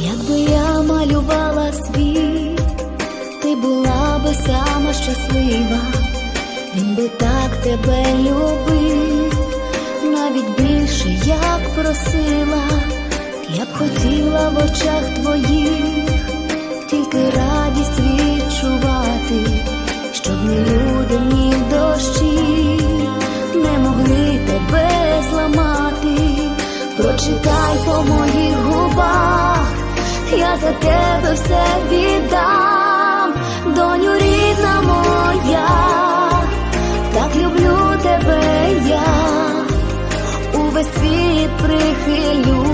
Якби я малювала світ, ти була би сама щаслива, він би так тебе любив, навіть більше як просила, я б хотіла в очах твоїх, тільки радість відчувати, щоб ні люди, ні дощі не могли тебе зламати. Прочитай по моїх губах, за тебе все віддам, доню рідна моя, так люблю тебе я, увесь світ прихилю,